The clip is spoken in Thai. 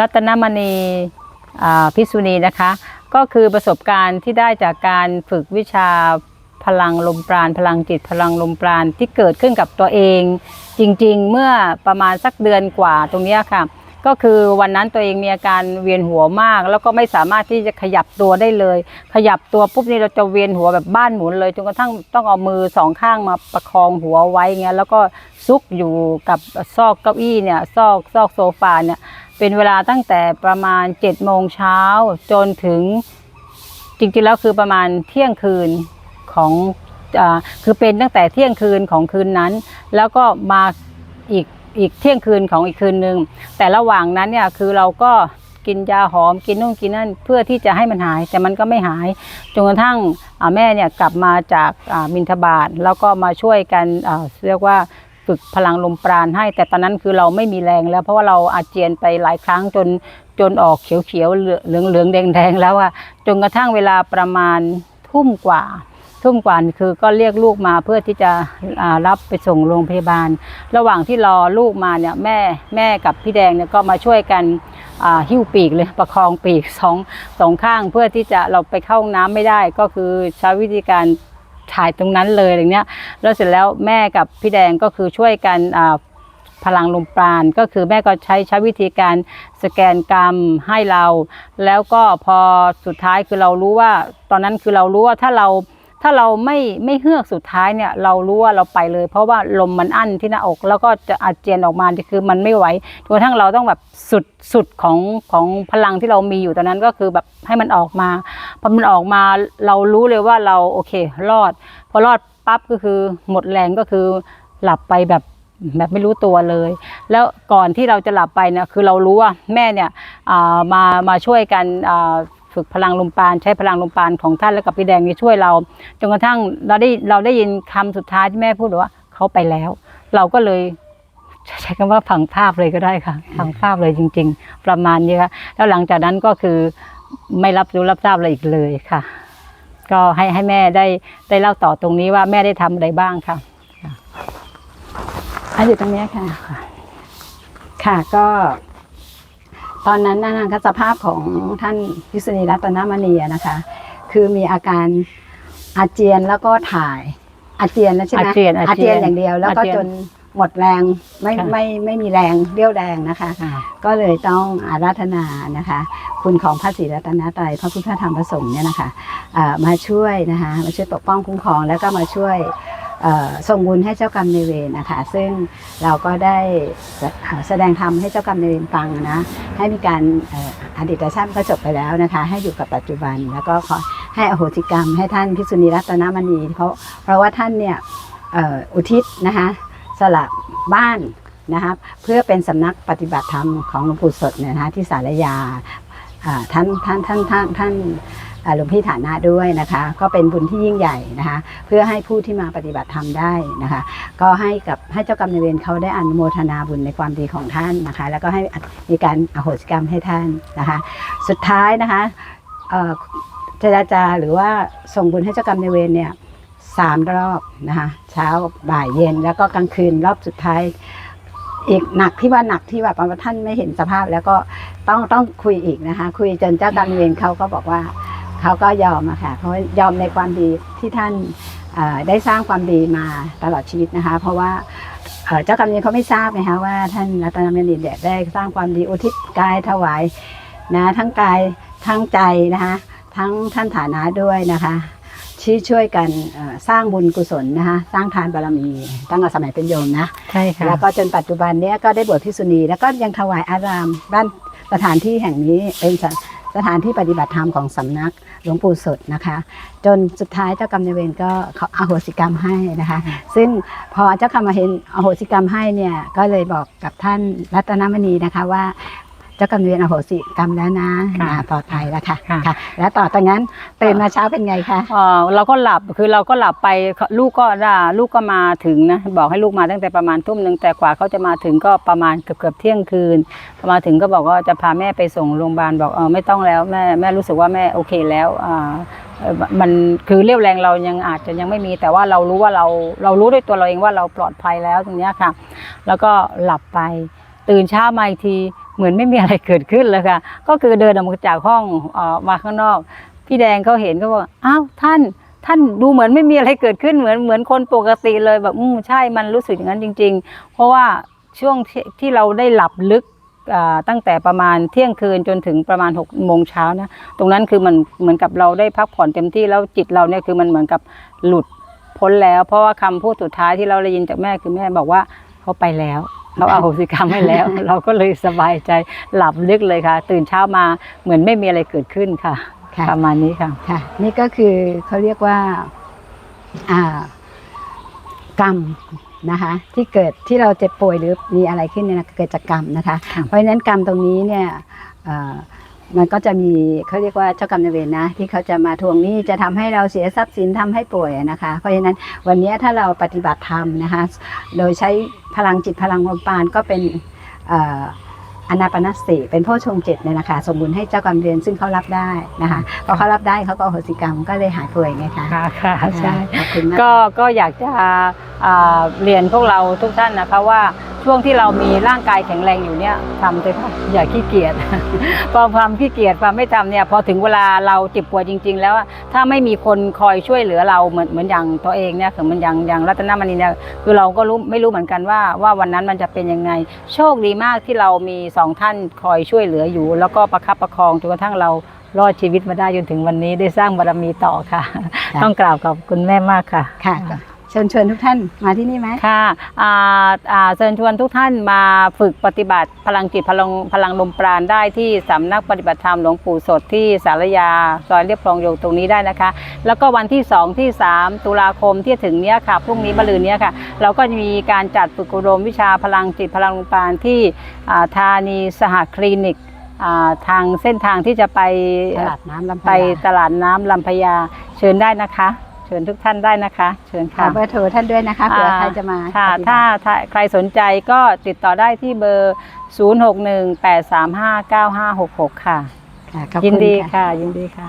รัตนมณีพิษุณีนะคะ ก็คือประสบการณ์ที่ได้จากการฝึกวิชาพลังลมปราณพลังจิตพลังลมปราณที่เกิดขึ้นกับตัวเอง จริงๆ เมื่อประมาณสักเดือนกว่าตรงนี้ค่ะ ก็คือวันนั้นตัวเองมีอาการเวียนหัวมาก แล้วก็ไม่สามารถที่จะขยับตัวได้เลย ขยับตัวปุ๊บนี่เราจะเวียนหัวแบบบ้านหมุนเลยจนกระทั่งต้องเอามือสองข้างมาประคองหัวไว้เงี้ยแล้วก็ซุกอยู่กับซอกเก้าอี้เนี่ยซอกซอกโซฟาเนี่ย เป็นเวลาตั้งแต่ประมาณ7จ็ดโมงเช้าจนถึงจริงๆแล้วคือประมาณเที่ยงคืนของอคือเป็นตั้งแต่เที่ยงคืนของคืนนั้น แล้วก็มาอีกอีกเที่ยงคืนของอีกคืนหนึ่งแต่ระหว่างนั้นเนี่ยคือเราก็กินยาหอมกินนู่นกินนั่นเพื่อที่จะให้มันหาย แต่มันก็ไม่หายจนกระทั่งแม่เนี่ยกลับมาจากมินทบาทแล้วก็มาช่วยกันเรียกว่า ฝึกพลังลมปราณให้ แต่ตอนนั้นคือเราไม่มีแรงแล้ว เพราะว่าเราอาเจียนไปหลายครั้งจนจนออกเขียวๆเหลืองเหลืองๆแดงๆแล้วอะจนกระทั่งเวลาประมาณทุ่มกว่า ทุ่มกว่านคือก็เรียกลูกมาเพื่อที่จะรับไปส่งโรงพยาบาล ระหว่างที่รอลูกมาเนี่ยแม่แม่กับพี่แดงเนี่ยก็มาช่วยกันหิ้วปีกเลยประคองปีกสองสองข้างเพื่อที่จะเราไปเข้าห้องน้ำไม่ได้ก็คือใช้วิธีการ ถ่ายตรงนั้นเลยอย่างเนี้ยแล้วเสร็จแล้วแม่กับพี่แดงก็คือช่วยกันพลังลมปราณก็คือแม่ก็ใช้ใช้วิธีการสแกนกรรมให้เรา แล้วก็พอสุดท้ายคือเรารู้ว่า ตอนนั้นคือเรารู้ว่าถ้าเรา ถ้าเราไม่ไม่เฮือกสุดท้ายเนี่ย เรารู้ว่าเราไปเลย เพราะว่าลมมันอั้นที่หน้าอก แล้วก็จะอาเจียนออกมาคือมันไม่ไหวจนกระทั่งเราต้องแบบสุดสุดของของพลังที่เรามีอยู่ตอนนั้นก็คือแบบให้มันออกมาพอมันออกมาเรารู้เลยว่าเราโอเค รอด พอรอดปั๊บก็คือหมดแรงก็คือหลับไปแบบแบบไม่รู้ตัวเลย แล้วก่อนที่เราจะหลับไปเนี่ยคือเรารู้ว่าแม่เนี่ยอ่ามามาช่วยกันอ่า ฝึกพลังลมปราณใช้พลังลมปราณของท่านและกับพี่แดงนี่ช่วยเราจนกระทั่งเราได้เราได้ยินคำสุดท้ายที่แม่พูดว่าเขาไปแล้ว เราก็เลยใช้คำว่าฝังภาพเลยก็ได้ค่ะฝังภาพเลยจริง ๆ ประมาณนี้ค่ะแล้วหลังจากนั้นก็คือไม่รับรู้รับทราบอะไรอีกเลยค่ะ ก็ให้ให้แม่ได้ได้เล่าต่อตรงนี้ว่าแม่ได้ทำอะไรบ้างค่ะอันอยู่ตรงเนี้ยค่ะ ค่ะก็ ตอนนั้นนะคะสภาพของท่านพิษณีรัตนมณีอะนะคะ คือมีอาการอาเจียนแล้วก็ถ่ายอาเจียนแล้วใช่ไหมอาเจียนอาเจียนอย่างเดียว แล้วก็อาเจียนจนหมดแรงไม่ค่ะไม่ไม่มีแรงเรี่ยวแรงนะคะอ่าก็เลยต้องอาราธนานะคะ คุณของพระศรีรัตนตรัยพระพุทธธรรมพระสงฆ์เนี่ยนะคะอ่ามาช่วยนะคะมาช่วยปกป้องคุ้มครองแล้วก็มาช่วยเอ่อ ส่งบุญให้เจ้ากรรมนายเวรนะคะซึ่งเราก็ได้แสดงธรรมให้เจ้ากรรมนายเวรฟังนะให้มีการอออดีตชาติก็จบไปแล้วนะคะ ให้อยู่กับปัจจุบันแล้วก็ขอให้อโหสิกรรมให้ท่านพิษุณีรัตนมณีเพราะเพราะว่าท่านเนี่ยอุทิศนะคะสละบ้านนะคะเพื่อเป็นสำนักปฏิบัติธรรมของหลวงปู่สดเนี่ยนะคะที่สารยาอ่าท่านท่านท่านท่านท่านอ่า หลวงพี่ฐานะด้วยนะคะ ก็เป็นบุญที่ยิ่งใหญ่นะคะ เพื่อให้ผู้ที่มาปฏิบัติธรรมได้นะคะ ก็ให้กับให้เจ้ากรรมนายเวรเขาได้อนุโมทนาบุญในความดีของท่านนะคะ แล้วก็ให้มีการอโหสิกรรมให้ท่านนะคะ สุดท้ายนะคะเจรจาหรือว่าส่งบุญให้เจ้ากรรมนายเวรเนี่ยสามรอบนะคะเช้าบ่ายเย็นแล้วก็กลางคืนรอบสุดท้ายอีกหนักที่ว่าหนักที่แบบว่าท่านไม่เห็นสภาพแล้วก็ต้องต้องคุยอีกนะคะ คุยจนเจ้ากรรมนายเวรเขาก็บอกว่า เขาก็ยอมอะค่ะเพราะยอมในความดีที่ท่านเอ่อได้สร้างความดีมาตลอดชีวิตนะคะ เพราะว่าเอ่อเจ้ากรรมนายเวรเขาไม่ทราบนะคะว่าท่านรัตนมณีเนี่ยได้สร้างความดีอุทิศกายถวายนะทั้งกายทั้งใจนะคะทั้งท่านฐานะด้วยนะคะที่ช่วยกันเอ่อสร้างบุญกุศลนะคะสร้างทานบารมีตั้งแต่สมัยเป็นโยมนะใช่ค่ะแล้วก็จนปัจจุบันเนี้ยก็ได้บวชพิกษุณีแล้วก็ยังถวายอารามบ้านสถานที่แห่งนี้เป็น สถานที่ปฏิบัติธรรมของสำนักหลวงปู่สดนะคะ จนสุดท้ายเจ้ากรรมนายเวรก็เขาอโหสิกรรมให้นะคะ ซึ่งพอเจ้ากรรมมาเห็นอโหสิกรรมให้เนี่ยก็เลยบอกกับท่านรัตนมณีนะคะว่า เจ้ากรรมนายเวรอโหสิกรรมแล้วนะค่ะนะปลอดภัยแล้วค่ะค่ะ ค่ะ แล้วต่อจากนั้นตื่นมาเช้าเป็นไงคะเอ่อเราก็หลับคือเราก็หลับไปลูกก็ด่าลูกก็มาถึงนะบอกให้ลูกมาตั้งแต่ประมาณทุ่มหนึ่งแต่กว่าเขาจะมาถึงก็ประมาณเกือบเกือบเที่ยงคืนพอมาถึงก็บอกว่าจะพาแม่ไปส่งโรงพยาบาลบอกเออไม่ต้องแล้วแม่แม่รู้สึกว่าแม่โอเคแล้วอ่าเอ่อมันคือเรี่ยวแรงเรายังอาจจะยังไม่มี แต่ว่าเรารู้ว่าเราเรารู้ด้วยตัวเราเองว่าเราปลอดภัยแล้วตรงเนี้ยค่ะ แล้วก็หลับไป ตื่นเช้ามาอีกที เหมือนไม่มีอะไรเกิดขึ้นเลยค่ะ ก็คือเดินออกมาจากห้องออกมาข้างนอก พี่แดงเขาเห็นก็บอกอ้าวท่านท่านดูเหมือนไม่มีอะไรเกิดขึ้นเหมือนเหมือนคนปกติเลยแบบอืมใช่มันรู้สึกอย่างนั้นจริง ๆ เพราะว่าช่วงที่ที่เราได้หลับลึกตั้งแต่ประมาณเที่ยงคืนจนถึงประมาณ6กโมงเช้านะตรงนั้นคือมันเหมือนกับเราได้พักผ่อนเต็มที่แล้วจิตเราเนี่ยคือมันเหมือนกับหลุดพ้นแล้ว เพราะว่าคำพูดสุดท้ายที่เราได้ยินจากแม่คือแม่บอกว่าเขาไปแล้ว เขาเอาโหสิกรรมให้แล้ว เราก็เลยสบายใจหลับลึกเลยค่ะ ตื่นเช้ามาเหมือนไม่มีอะไรเกิดขึ้นค่ะ ค่ะ ประมาณนี้ค่ะ ค่ะ นี่ก็คือเขาเรียกว่า อ่า กรรมนะคะ ที่เกิดที่เราเจ็บป่วยหรือมีอะไรขึ้นเนี่ยนะเกิดจากกรรมนะคะค่ะเพราะฉะนั้นกรรมตรงนี้เนี่ยเอ่อ มันก็จะมีเขาเรียกว่าเจ้ากรรมนายเวรนะ ที่เขาจะมาทวงหนี้จะทำให้เราเสียทรัพย์สินทำให้ป่วยนะคะ เพราะฉะนั้นวันนี้ถ้าเราปฏิบัติธรรมนะคะ โดยใช้พลังจิตพลังลมปราณก็เป็นเอ่ออนาปนสติเป็นโพชฌงค์เจ็ดเนี่ยนะคะสมบูรณ์ให้เจ้ากรรมนายเวรซึ่งเขารับได้นะคะพอเขารับได้เขาก็อโหสิกรรมก็เลยหายป่วยไงคะค่ะค่ะใช่ขอบคุณมากก็ก็อยากจะอ่าเรียนพวกเราทุกท่านนะคะว่า ช่วงที่เรามีร่างกายแข็งแรงอยู่เนี่ยทำเลยค่ะอย่าขี้เกียจพอความขี้เกียจความไม่ทำเนี่ยพอถึงเวลาเราเจ็บป่วยจริง ๆ แล้วอะถ้าไม่มีคนคอยช่วยเหลือเราเหมือนเหมือนอย่างตัวเองเนี่ยคือเหมันอย่างอย่างรัตนมณีเนี่ยคือเราก็รู้ไม่รู้เหมือนกันว่าว่าวันนั้นมันจะเป็นยังไง โชคดีมากที่เรามีสองท่านคอยช่วยเหลืออยู่ แล้วก็ประคับประคองจนกระทั่งเรารอดชีวิตมาได้จนถึงวันนี้ได้สร้างบารมีต่อค่ะค่ะต้องกราบขอบคุณแม่มากค่ะค่ะ เชิญชวนทุกท่านมาที่นี่ไหมค่ะอ่าอ่าเชิญชวนทุกท่านมาฝึกปฏิบัติพลังจิตพลังพลังลมปราณได้ที่สำนักปฏิบัติธรรมหลวงปู่สดที่สารยาซอยเรียบคลองโยงตรงนี้ได้นะคะ แล้วก็วันที่ 2 ที่ 3 ตุลาคมที่ถึงเนี้ยค่ะพรุ่งนี้มะรืนเนี้ยค่ะ เราก็จะมีการจัดฝึกอบรมวิชาพลังจิตพลังลมปราณที่อ่าธานีสหคลินิกอ่าทางเส้นทางที่จะไปตลาดน้ำลำไปพญาตลาดน้ำลำพญาเชิญได้นะคะ เชิญทุกท่านได้นะคะ เชิญขอค่ะเบอร์โทรท่านด้วยนะคะเผื่อใครจะมาค่ะปฏิบัติถ้าถ้าใครสนใจก็ติดต่อได้ที่เบอร์ 0618359566 ค่ะค่ะขอบยินคุณดีค่ะค่ะ ยินดีค่ะ